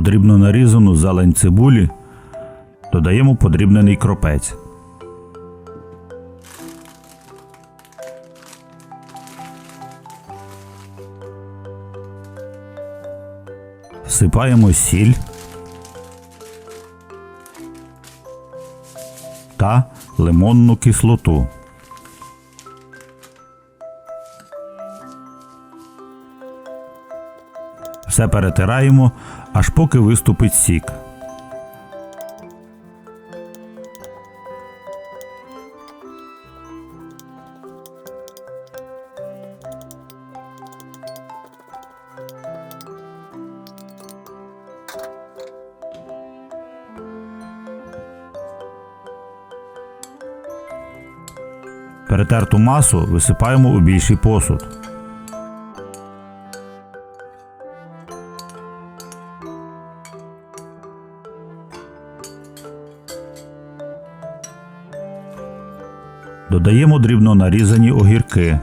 дрібно нарізану зелень цибулі додаємо подрібнений кропець. Всипаємо сіль та лимонну кислоту. Все перетираємо, аж поки виступить сік. Перетерту масу висипаємо у більший посуд. Додаємо дрібно нарізані огірки.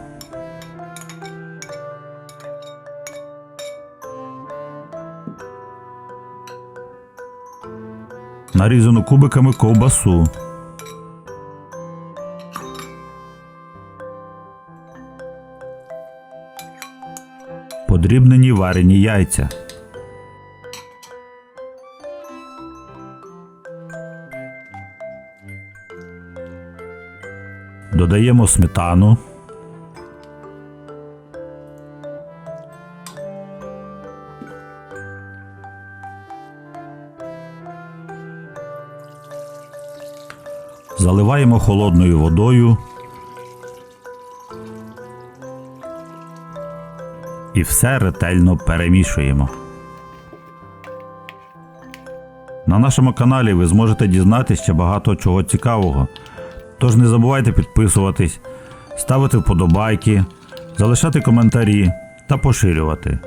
Нарізану кубиками ковбасу. Подрібнені варені яйця. Додаємо сметану. Заливаємо холодною водою. І все ретельно перемішуємо. На нашому каналі ви зможете дізнатися ще багато чого цікавого. Тож не забувайте підписуватись, ставити вподобайки, залишати коментарі та поширювати.